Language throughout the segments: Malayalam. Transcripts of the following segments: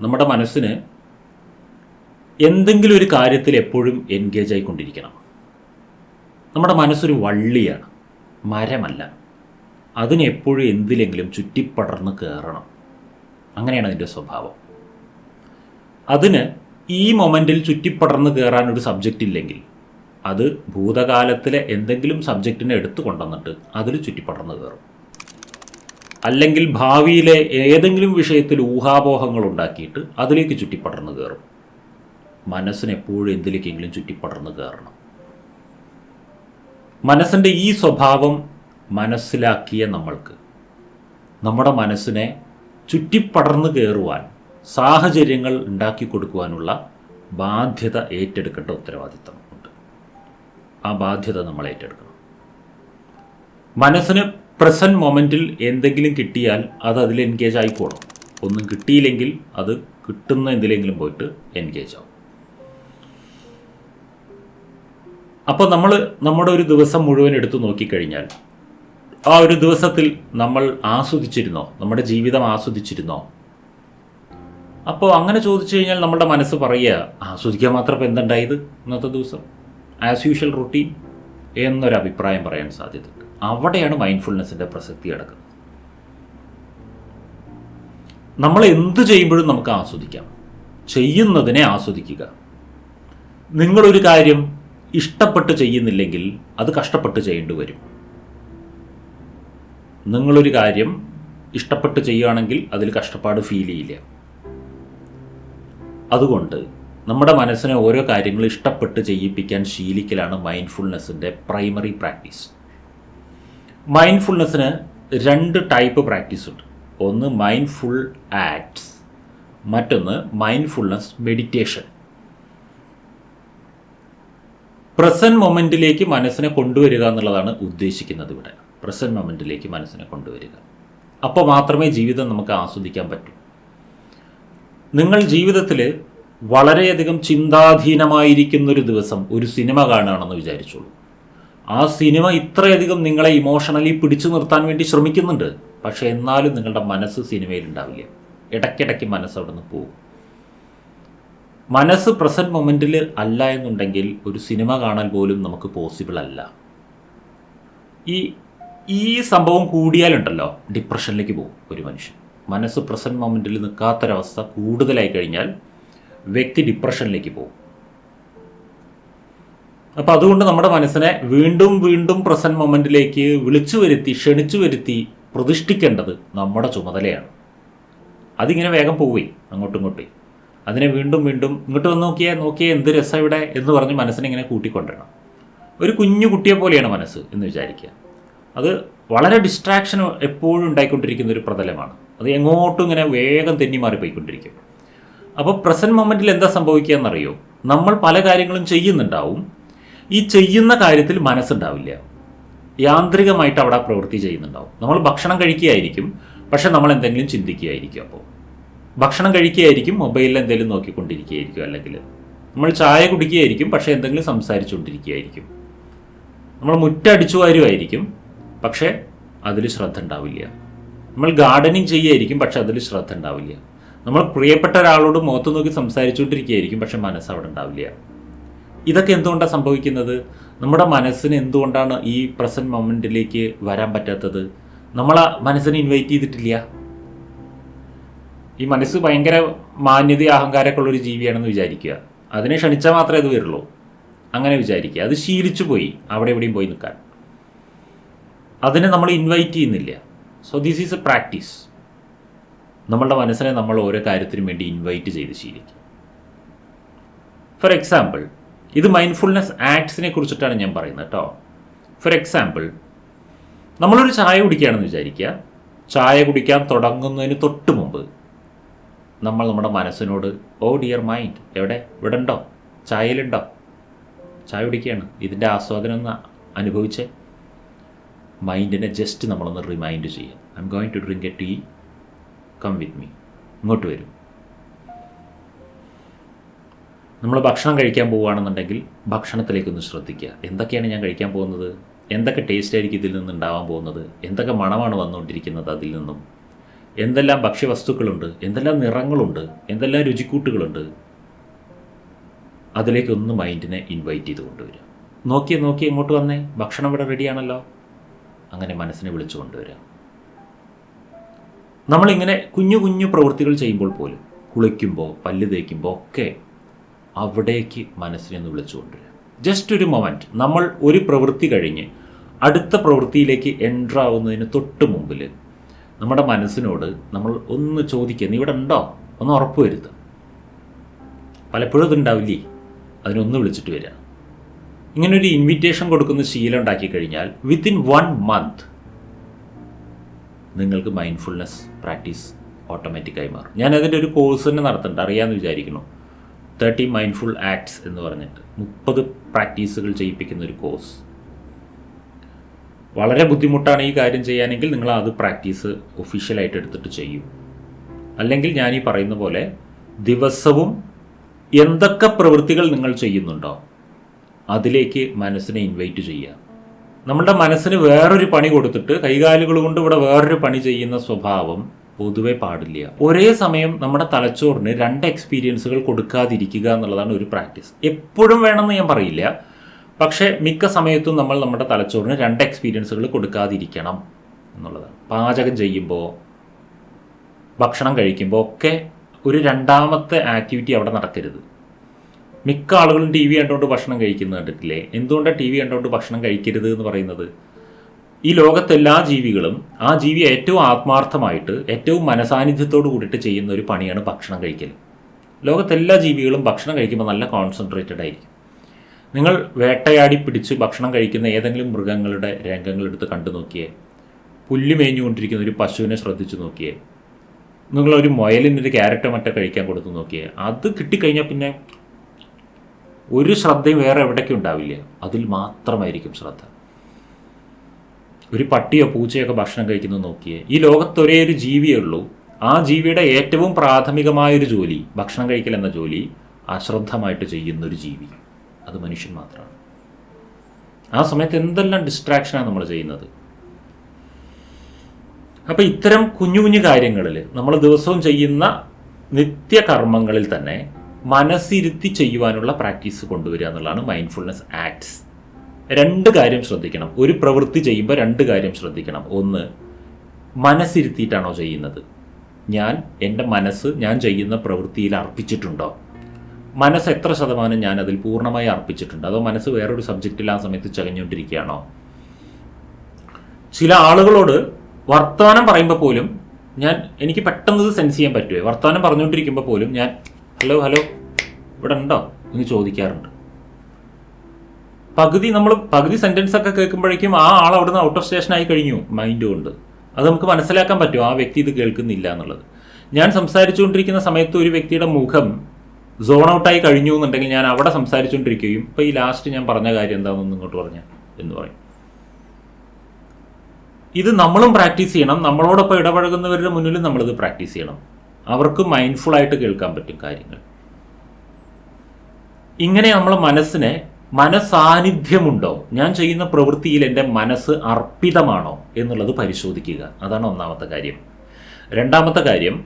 നമ്മുടെ മനസ്സിന് എന്തെങ്കിലും ഒരു കാര്യത്തിൽ എപ്പോഴും എൻഗേജ് ആയിക്കൊണ്ടിരിക്കണം. നമ്മുടെ മനസ്സൊരു വള്ളിയാണ് മരമല്ല. അതിന് എപ്പോഴും എന്തിലെങ്കിലും ചുറ്റിപ്പടർന്ന് കയറണം അങ്ങനെയാണ് അതിന്റെ സ്വഭാവം. അതിന് ഈ മൊമെന്റിൽ ചുറ്റിപ്പടർന്ന് കയറാൻ ഒരു സബ്ജക്റ്റ് ഇല്ലെങ്കിൽ അത് ഭൂതകാലത്തിലെ എന്തെങ്കിലും സബ്ജക്റ്റിനെ എടുത്തു കൊണ്ടുവന്നിട്ട് അതിൽ ചുറ്റിപ്പടർന്ന് കയറും അല്ലെങ്കിൽ ഭാവിയിലെ ഏതെങ്കിലും വിഷയത്തിൽ ഊഹാപോഹങ്ങൾ ഉണ്ടാക്കിയിട്ട് അതിലേക്ക് ചുറ്റിപ്പടർന്ന് കയറും. മനസ്സിന് എപ്പോഴും എന്തിലേക്കെങ്കിലും ചുറ്റിപ്പടർന്ന് കയറണം. മനസ്സിന്റെ ഈ സ്വഭാവം മനസ്സിലാക്കിയ നമ്മൾക്ക് നമ്മുടെ മനസ്സിനെ ചുറ്റിപ്പടർന്ന് കയറുവാൻ സാഹചര്യങ്ങൾ ഉണ്ടാക്കി കൊടുക്കുവാനുള്ള ബാധ്യത ഏറ്റെടുക്കേണ്ട ഉത്തരവാദിത്തമുണ്ട് ആ ബാധ്യത നമ്മൾ ഏറ്റെടുക്കണം. മനസ്സിന് പ്രസന്റ് മൊമെന്റിൽ എന്തെങ്കിലും കിട്ടിയാൽ അത് അതിൽ എൻഗേജ് ആയിക്കോളും. ഒന്നും കിട്ടിയില്ലെങ്കിൽ അത് കിട്ടുന്ന എന്തിലെങ്കിലും പോയിട്ട് എൻഗേജ് ആവും. അപ്പോൾ നമ്മൾ നമ്മുടെ ഒരു ദിവസം മുഴുവൻ എടുത്തു നോക്കിക്കഴിഞ്ഞാൽ ആ ഒരു ദിവസത്തിൽ നമ്മൾ ആസ്വദിച്ചിരുന്നോ? നമ്മുടെ ജീവിതം ആസ്വദിച്ചിരുന്നോ? അപ്പോൾ അങ്ങനെ ചോദിച്ചു കഴിഞ്ഞാൽ നമ്മുടെ മനസ്സ് പറയുക ആസ്വദിക്കാൻ മാത്രം ഇപ്പം എന്തുണ്ടായത് ഇന്നത്തെ ദിവസം? ആസ് യൂഷ്വൽ റുട്ടീൻ എന്നൊരു അഭിപ്രായം പറയാൻ സാധ്യതയുണ്ട് അവിടെയാണ് മൈൻഡ്ഫുൾനെസ്സിന്റെ പ്രസക്തി കിടക്കുന്നത്. നമ്മൾ എന്ത് ചെയ്യുമ്പോഴും നമുക്ക് ആസ്വദിക്കാം. ചെയ്യുന്നതിനെ ആസ്വദിക്കുക. നിങ്ങളൊരു കാര്യം ഇഷ്ടപ്പെട്ട് ചെയ്യുന്നില്ലെങ്കിൽ അത് കഷ്ടപ്പെട്ട് ചെയ്യേണ്ടി വരും. നിങ്ങളൊരു കാര്യം ഇഷ്ടപ്പെട്ട് ചെയ്യുകയാണെങ്കിൽ അതിൽ കഷ്ടപ്പാട് ഫീൽ ചെയ്യില്ല. അതുകൊണ്ട് നമ്മുടെ മനസ്സിനെ ഓരോ കാര്യങ്ങളും ഇഷ്ടപ്പെട്ട് ചെയ്യിപ്പിക്കാൻ ശീലിക്കലാണ് മൈൻഡ്ഫുൾനെസ്സിന്റെ പ്രൈമറി പ്രാക്ടീസ് മൈൻഡ്ഫുൾനെസ്സിന് രണ്ട് ടൈപ്പ് പ്രാക്ടീസ് ഉണ്ട്. ഒന്ന് മൈൻഡ്ഫുൾ ആക്ട്സ് മറ്റൊന്ന് മൈൻഡ്ഫുൾനെസ് മെഡിറ്റേഷൻ പ്രസന്റ് മൊമെന്റിലേക്ക് മനസ്സിനെ കൊണ്ടുവരിക എന്നുള്ളതാണ് ഉദ്ദേശിക്കുന്നത് ഇവിടെ. പ്രസന്റ് മൊമെന്റിലേക്ക് മനസ്സിനെ കൊണ്ടുവരിക. അപ്പോൾ മാത്രമേ ജീവിതം നമുക്ക് ആസ്വദിക്കാൻ പറ്റൂ. നിങ്ങൾ ജീവിതത്തിൽ വളരെയധികം ചിന്താധീനമായിരിക്കുന്നൊരു ദിവസം ഒരു സിനിമ കാണുകയാണെന്ന് വിചാരിച്ചോളൂ. ആ സിനിമ ഇത്രയധികം നിങ്ങളെ ഇമോഷണലി പിടിച്ചു നിർത്താൻ വേണ്ടി ശ്രമിക്കുന്നുണ്ട്. പക്ഷേ എന്നാലും നിങ്ങളുടെ മനസ്സ് സിനിമയിൽ ഉണ്ടാവില്ല. ഇടയ്ക്കിടയ്ക്ക് മനസ്സ് അവിടെ നിന്ന് പോകും. മനസ്സ് പ്രസന്റ് മൊമെന്റിൽ അല്ല എന്നുണ്ടെങ്കിൽ ഒരു സിനിമ കാണാൻ പോലും നമുക്ക് പോസിബിൾ അല്ല. ഈ ഈ സംഭവം കൂടിയാലുണ്ടല്ലോ ഡിപ്രഷനിലേക്ക് പോകും ഒരു മനുഷ്യൻ. മനസ്സ് പ്രസന്റ് മൊമെന്റിൽ നിൽക്കാത്തൊരവസ്ഥ കൂടുതലായി കഴിഞ്ഞാൽ വ്യക്തി ഡിപ്രഷനിലേക്ക് പോകും. അപ്പോൾ അതുകൊണ്ട് നമ്മുടെ മനസ്സിനെ വീണ്ടും വീണ്ടും പ്രസന്റ് മൊമെന്റിലേക്ക് വിളിച്ചു വരുത്തി ക്ഷണിച്ചു വരുത്തി പ്രതിഷ്ഠിക്കേണ്ടത് നമ്മുടെ ചുമതലയാണ്. അതിങ്ങനെ വേഗം പോവേ അങ്ങോട്ടും ഇങ്ങോട്ടേ. അതിനെ വീണ്ടും വീണ്ടും ഇങ്ങോട്ട് വന്ന് നോക്കിയേ നോക്കിയേ എന്ത് രസം ഇവിടെ എന്ന് പറഞ്ഞ് മനസ്സിനെ ഇങ്ങനെ കൂട്ടിക്കൊണ്ടിരണം. ഒരു കുഞ്ഞു കുട്ടിയെ പോലെയാണ് മനസ്സ് എന്ന് വിചാരിക്കുക. അത് വളരെ ഡിസ്ട്രാക്ഷൻ എപ്പോഴും ഉണ്ടായിക്കൊണ്ടിരിക്കുന്ന ഒരു പ്രതലമാണ്. അത് എങ്ങോട്ടും ഇങ്ങനെ വേഗം തെന്നി മാറിപ്പോയിക്കൊണ്ടിരിക്കും. അപ്പോൾ പ്രസന്റ് മൊമെന്റിൽ എന്താ സംഭവിക്കുക എന്നറിയോ? നമ്മൾ പല കാര്യങ്ങളും ചെയ്യുന്നുണ്ടാവും. ഈ ചെയ്യുന്ന കാര്യത്തിൽ മനസ്സുണ്ടാവില്ല. യാന്ത്രികമായിട്ട് അവിടെ പ്രവൃത്തി ചെയ്യുന്നുണ്ടാവും. നമ്മൾ ഭക്ഷണം കഴിക്കുകയായിരിക്കും പക്ഷെ നമ്മൾ എന്തെങ്കിലും ചിന്തിക്കുകയായിരിക്കും അപ്പോൾ. ഭക്ഷണം കഴിക്കുകയായിരിക്കും മൊബൈലിൽ എന്തെങ്കിലും നോക്കിക്കൊണ്ടിരിക്കുകയായിരിക്കും അല്ലെങ്കിൽ. നമ്മൾ ചായ കുടിക്കുകയായിരിക്കും പക്ഷേ എന്തെങ്കിലും സംസാരിച്ചുകൊണ്ടിരിക്കുകയായിരിക്കും. നമ്മൾ മുറ്റടിച്ചു വരുമായിരിക്കും പക്ഷേ അതിൽ ശ്രദ്ധ ഉണ്ടാവില്ല നമ്മൾ ഗാർഡനിങ് ചെയ്യുമായിരിക്കും പക്ഷെ അതിൽ ശ്രദ്ധ ഉണ്ടാവില്ല നമ്മൾ പ്രിയപ്പെട്ട ഒരാളോട് മുഖത്ത് നോക്കി സംസാരിച്ചുകൊണ്ടിരിക്കുകയായിരിക്കും പക്ഷെ മനസ്സ് അവിടെ ഉണ്ടാവില്ല. ഇതൊക്കെ എന്തുകൊണ്ടാണ് സംഭവിക്കുന്നത്? നമ്മുടെ മനസ്സിന് എന്തുകൊണ്ടാണ് ഈ പ്രസന്റ് മൊമെന്റിലേക്ക് വരാൻ പറ്റാത്തത്? നമ്മൾ ആ മനസ്സിനെ ഇൻവൈറ്റ് ചെയ്തിട്ടില്ല. ഈ മനസ്സ് ഭയങ്കര മാന്യത അഹങ്കാരമൊക്കെ ഉള്ളൊരു ജീവിയാണെന്ന് വിചാരിക്കുക. അതിനെ ക്ഷണിച്ചാൽ മാത്രമേ അത് വരുള്ളൂ. അങ്ങനെ വിചാരിക്കുക. അത് ശീലിച്ചു പോയി അവിടെ എവിടെയും പോയി നിൽക്കാൻ. അതിനെ നമ്മൾ ഇൻവൈറ്റ് ചെയ്യുന്നില്ല. So this is a practice നമ്മളുടെ മനസ്സിനെ നമ്മൾ ഓരോ കാര്യത്തിനും വേണ്ടി ഇൻവൈറ്റ് ചെയ്ത് ശീലിക്കും. ഫോർ എക്സാമ്പിൾ ഇത് മൈൻഡ്ഫുൾനെസ് ആക്ട്സിനെ കുറിച്ചിട്ടാണ് ഞാൻ പറയുന്നത് കേട്ടോ. ഫോർ എക്സാമ്പിൾ നമ്മളൊരു ചായ കുടിക്കുകയാണെന്ന് വിചാരിക്കുക. ചായ കുടിക്കാൻ തുടങ്ങുന്നതിന് തൊട്ട് മുമ്പ് നമ്മൾ നമ്മുടെ മനസ്സിനോട് ഓ ഡിയർ മൈൻഡ് എവിടെ? ഇവിടെ ഉണ്ടോ ചായയിലുണ്ടോ? ചായ കുടിക്കുകയാണ്. ഇതിന്റെ ആസ്വാദനം ഒന്ന് അനുഭവിച്ച്. മൈൻഡിനെ ജസ്റ്റ് നമ്മളൊന്ന് റിമൈൻഡ് ചെയ്യുക. I'm going to drink a tea come with me ഇങ്ങോട്ട് വരും. നമ്മൾ ഭക്ഷണം കഴിക്കാൻ പോവുകയാണെന്നുണ്ടെങ്കിൽ ഭക്ഷണത്തിലേക്കൊന്ന് ശ്രദ്ധിക്കുക. എന്തൊക്കെയാണ് ഞാൻ കഴിക്കാൻ പോകുന്നത്? എന്തൊക്കെ ടേസ്റ്റ് ആയിരിക്കും ഇതിൽ നിന്ന് ഉണ്ടാവാൻ പോകുന്നത്? എന്തൊക്കെ മണമാണ് വന്നുകൊണ്ടിരിക്കുന്നത് അതിൽ നിന്നും? എന്തെല്ലാം ഭക്ഷ്യവസ്തുക്കളുണ്ട്? എന്തെല്ലാം നിറങ്ങളുണ്ട്? എന്തെല്ലാം രുചിക്കൂട്ടുകളുണ്ട്? അതിലേക്കൊന്ന് മൈൻഡിനെ ഇൻവൈറ്റ് ചെയ്ത് കൊണ്ടുവരിക. നോക്കി നോക്കി ഇങ്ങോട്ട് വന്നേ. ഭക്ഷണം ഇവിടെ റെഡിയാണല്ലോ അങ്ങനെ മനസ്സിനെ വിളിച്ചു കൊണ്ടുവരിക. നമ്മളിങ്ങനെ കുഞ്ഞു കുഞ്ഞു പ്രവൃത്തികൾ ചെയ്യുമ്പോൾ പോലും കുളിക്കുമ്പോൾ പല്ല് തേക്കുമ്പോൾ ഒക്കെ അവിടേക്ക് മനസ്സിനെ ഒന്ന് വിളിച്ചു ജസ്റ്റ് ഒരു മൊമെന്റ് നമ്മൾ ഒരു പ്രവൃത്തി കഴിഞ്ഞ് അടുത്ത പ്രവൃത്തിയിലേക്ക് എന്റർ ആവുന്നതിന് തൊട്ട് മുമ്പിൽ നമ്മുടെ മനസ്സിനോട് നമ്മൾ ഒന്ന് ചോദിക്കുക ഇവിടെ ഉണ്ടോ? ഒന്ന് ഉറപ്പ് വരുത്തുക പലപ്പോഴും ഇതുണ്ടാവില്ലേ അതിനൊന്ന് വിളിച്ചിട്ട് വരിക. ഇങ്ങനൊരു ഇൻവിറ്റേഷൻ കൊടുക്കുന്ന ശീലം ഉണ്ടാക്കി കഴിഞ്ഞാൽ വിത്തിൻ വൺ മന്ത് നിങ്ങൾക്ക് മൈൻഡ്ഫുൾനെസ് പ്രാക്ടീസ് ഓട്ടോമാറ്റിക്കായി മാറും. ഞാൻ അതിന്റെ ഒരു കോഴ്സ് തന്നെ നടത്തുന്നുണ്ട് അറിയാമെന്ന് വിചാരിക്കുന്നു. തേർട്ടി മൈൻഡ്ഫുൾ ആക്ട്സ് എന്ന് പറഞ്ഞിട്ട് മുപ്പത് പ്രാക്ടീസുകൾ ചെയ്യിപ്പിക്കുന്ന ഒരു കോഴ്സ്. വളരെ ബുദ്ധിമുട്ടാണ് ഈ കാര്യം ചെയ്യാനെങ്കിൽ നിങ്ങൾ അത് പ്രാക്ടീസ് ഒഫീഷ്യലായിട്ട് എടുത്തിട്ട് ചെയ്യും. അല്ലെങ്കിൽ ഞാൻ ഈ പറയുന്ന പോലെ ദിവസവും എന്തൊക്കെ പ്രവൃത്തികൾ നിങ്ങൾ ചെയ്യുന്നുണ്ടോ അതിലേക്ക് മനസ്സിനെ ഇൻവൈറ്റ് ചെയ്യുക. നമ്മുടെ മനസ്സിന് വേറൊരു പണി കൊടുത്തിട്ട് കൈകാലുകൾ കൊണ്ട് ഇവിടെ വേറൊരു പണി ചെയ്യുന്ന സ്വഭാവം പൊതുവെ പാടില്ല. ഒരേ സമയം നമ്മുടെ തലച്ചോറിന് രണ്ട് എക്സ്പീരിയൻസുകൾ കൊടുക്കാതിരിക്കുക എന്നുള്ളതാണ് ഒരു പ്രാക്ടീസ് എപ്പോഴും വേണമെന്ന് ഞാൻ പറയില്ല. പക്ഷേ മിക്ക സമയത്തും നമ്മൾ നമ്മുടെ തലച്ചോറിന് രണ്ട് എക്സ്പീരിയൻസുകൾ കൊടുക്കാതിരിക്കണം എന്നുള്ളതാണ്. പാചകം ചെയ്യുമ്പോൾ ഭക്ഷണം കഴിക്കുമ്പോൾ ഒക്കെ ഒരു രണ്ടാമത്തെ ആക്ടിവിറ്റി അവിടെ നടക്കരുത്. മിക്ക ആളുകളും ടി വി കണ്ടുകൊണ്ട് ഭക്ഷണം കഴിക്കുന്നത് കണ്ടിട്ടില്ലേ? എന്തുകൊണ്ടാണ് ടി വി കണ്ടുകൊണ്ട് ഭക്ഷണം കഴിക്കരുത് എന്ന് പറയുന്നത്? ഈ ലോകത്തെ എല്ലാ ജീവികളും ആ ജീവി ഏറ്റവും ആത്മാർത്ഥമായിട്ട് ഏറ്റവും മനസാന്നിധ്യത്തോട് കൂടിയിട്ട് ചെയ്യുന്ന ഒരു പണിയാണ് ഭക്ഷണം കഴിക്കൽ ലോകത്തെല്ലാ ജീവികളും ഭക്ഷണം കഴിക്കുമ്പോൾ നല്ല കോൺസെൻട്രേറ്റഡ് ആയിരിക്കും. നിങ്ങൾ വേട്ടയാടി പിടിച്ച് ഭക്ഷണം കഴിക്കുന്ന ഏതെങ്കിലും മൃഗങ്ങളുടെ രംഗങ്ങളെടുത്ത് കണ്ടു നോക്കിയേ. പുല്ല് മേഞ്ഞുകൊണ്ടിരിക്കുന്ന ഒരു പശുവിനെ ശ്രദ്ധിച്ചു നോക്കിയേ. നിങ്ങളൊരു മുയലിനൊരു ക്യാരറ്റോ മറ്റോ കഴിക്കാൻ കൊടുത്ത് നോക്കിയേ. അത് കിട്ടിക്കഴിഞ്ഞാൽ പിന്നെ ഒരു ശ്രദ്ധയും വേറെ എവിടേക്കും ഉണ്ടാവില്ല. അതിൽ മാത്രമായിരിക്കും ശ്രദ്ധ. ഒരു പട്ടിയോ പൂച്ചയൊക്കെ ഭക്ഷണം കഴിക്കുന്നത് നോക്കിയേ. ഈ ലോകത്ത് ഒരേ ഒരു ജീവിയേ ഉള്ളൂ. ആ ജീവിയുടെ ഏറ്റവും പ്രാഥമികമായ ഒരു ജോലി ഭക്ഷണം കഴിക്കൽ എന്ന ജോലി അശ്രദ്ധമായിട്ട് ചെയ്യുന്ന ഒരു ജീവി. അത് മനുഷ്യൻ മാത്രമാണ്. ആ സമയത്ത് എന്തെല്ലാം ഡിസ്ട്രാക്ഷനാണ് നമ്മൾ ചെയ്യുന്നത്? അപ്പോൾ ഇത്തരം കുഞ്ഞു കുഞ്ഞു കാര്യങ്ങളിൽ നമ്മൾ ദിവസവും ചെയ്യുന്ന നിത്യകർമ്മങ്ങളിൽ തന്നെ മനസ്സിരുത്തി ചെയ്യുവാനുള്ള പ്രാക്ടീസ് കൊണ്ടുവരിക എന്നുള്ളതാണ് മൈൻഡ്ഫുൾനെസ് ആക്ട്സ് രണ്ട് കാര്യം ശ്രദ്ധിക്കണം. ഒരു പ്രവൃത്തി ചെയ്യുമ്പോൾ രണ്ട് കാര്യം ശ്രദ്ധിക്കണം. ഒന്ന് മനസ്സിരുത്തിയിട്ടാണോ ചെയ്യുന്നത്? ഞാൻ എന്റെ മനസ്സ് ഞാൻ ചെയ്യുന്ന പ്രവൃത്തിയിൽ അർപ്പിച്ചിട്ടുണ്ടോ? മനസ്സ് എത്ര ശതമാനം ഞാൻ അതിൽ പൂർണമായി അർപ്പിച്ചിട്ടുണ്ട്? അതോ മനസ്സ് വേറൊരു സബ്ജക്റ്റിൽ ആ സമയത്ത് ചകഞ്ഞുകൊണ്ടിരിക്കുകയാണോ? ചില ആളുകളോട് വർത്തമാനം പറയുമ്പോൾ പോലും ഞാൻ എനിക്ക് പെട്ടെന്ന് ഇത് സെൻസ് ചെയ്യാൻ പറ്റുമേ വർത്തമാനം പറഞ്ഞുകൊണ്ടിരിക്കുമ്പോൾ പോലും ഞാൻ ഹലോ ഹലോ ഇവിടെ ഉണ്ടോ? എന്ന് ചോദിക്കാറുണ്ട്. പകുതി നമ്മൾ പകുതി സെന്റൻസ് ഒക്കെ കേൾക്കുമ്പോഴേക്കും ആ ആൾ അവിടുന്ന് ഔട്ട് ഓഫ് സ്റ്റേഷൻ ആയി കഴിഞ്ഞു മൈൻഡ് കൊണ്ട്. അത് നമുക്ക് മനസ്സിലാക്കാൻ പറ്റും ആ വ്യക്തി ഇത് കേൾക്കുന്നില്ല എന്നുള്ളത്. ഞാൻ സംസാരിച്ചുകൊണ്ടിരിക്കുന്ന സമയത്ത് ഒരു വ്യക്തിയുടെ മുഖം സോൺ ഔട്ടായി കഴിഞ്ഞു എന്നുണ്ടെങ്കിൽ ഞാൻ അവിടെ സംസാരിച്ചുകൊണ്ടിരിക്കുകയും ഇപ്പോൾ ഈ ലാസ്റ്റ് ഞാൻ പറഞ്ഞ കാര്യം എന്താണെന്ന് ഇങ്ങോട്ട് പറഞ്ഞ എന്ന് പറയും. ഇത് നമ്മളും പ്രാക്ടീസ് ചെയ്യണം. നമ്മളോടൊപ്പം ഇടപഴകുന്നവരുടെ മുന്നിലും നമ്മളിത് പ്രാക്ടീസ് ചെയ്യണം. അവർക്ക് മൈൻഡ്ഫുൾ ആയിട്ട് കേൾക്കാൻ പറ്റും കാര്യങ്ങൾ. ഇങ്ങനെ നമ്മൾ മനസ്സിനെ മനസാന്നിധ്യമുണ്ടോ? ഞാൻ ചെയ്യുന്ന പ്രവൃത്തിയിൽ എന്റെ മനസ്സ് അർപ്പിതമാണോ എന്നുള്ളത് പരിശോധിക്കുക. അതാണ് ഒന്നാമത്തെ കാര്യം. രണ്ടാമത്തെ കാര്യം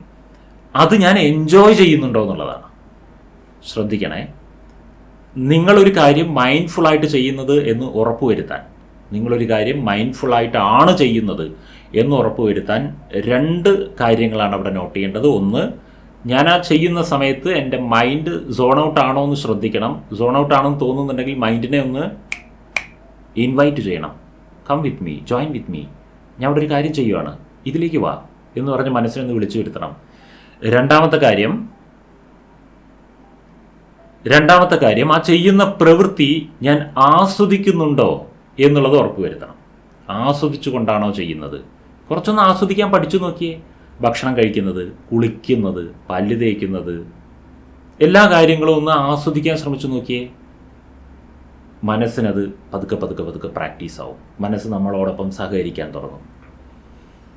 അത് ഞാൻ എൻജോയ് ചെയ്യുന്നുണ്ടോ എന്നുള്ളതാണ്. ശ്രദ്ധിക്കണേ. നിങ്ങളൊരു കാര്യം മൈൻഡ്ഫുള്ളായിട്ട് ചെയ്യുന്നത് എന്ന് ഉറപ്പുവരുത്താൻ നിങ്ങളൊരു കാര്യം മൈൻഡ്ഫുള്ളായിട്ടാണ് ചെയ്യുന്നത് എന്ന് ഉറപ്പുവരുത്താൻ രണ്ട് കാര്യങ്ങളാണ് അവിടെ നോട്ട് ചെയ്യേണ്ടത്. ഒന്ന് ഞാൻ ആ ചെയ്യുന്ന സമയത്ത് എന്റെ മൈൻഡ് സോൺ ഔട്ട് ആണോ എന്ന് ശ്രദ്ധിക്കണം. സോൺ ഔട്ട് ആണോ എന്ന് തോന്നുന്നുണ്ടെങ്കിൽ മൈൻഡിനെ ഒന്ന് ഇൻവൈറ്റ് ചെയ്യണം. Come with me join with me ഞാൻ അവിടെ ഒരു കാര്യം ചെയ്യുവാണ്. ഇതിലേക്ക് വാ എന്ന് പറഞ്ഞ് മനസ്സിനൊന്ന് വിളിച്ചു വരുത്തണം. രണ്ടാമത്തെ കാര്യം രണ്ടാമത്തെ കാര്യം ആ ചെയ്യുന്ന പ്രവൃത്തി ഞാൻ ആസ്വദിക്കുന്നുണ്ടോ എന്നുള്ളത് ഉറപ്പുവരുത്തണം. ആസ്വദിച്ചുകൊണ്ടാണോ ചെയ്യുന്നത്? കുറച്ചൊന്ന് ആസ്വദിക്കാൻ പഠിച്ചു നോക്കിയേ. ഭക്ഷണം കഴിക്കുന്നത് കുളിക്കുന്നത് പല്ല് തേക്കുന്നത് എല്ലാ കാര്യങ്ങളും ഒന്ന് ആസ്വദിക്കാൻ ശ്രമിച്ചു നോക്കിയേ. മനസ്സിനത് പതുക്കെ പതുക്കെ പതുക്കെ പ്രാക്ടീസ് ആവും മനസ്സ് നമ്മളോടൊപ്പം സഹകരിക്കാൻ തുടങ്ങും.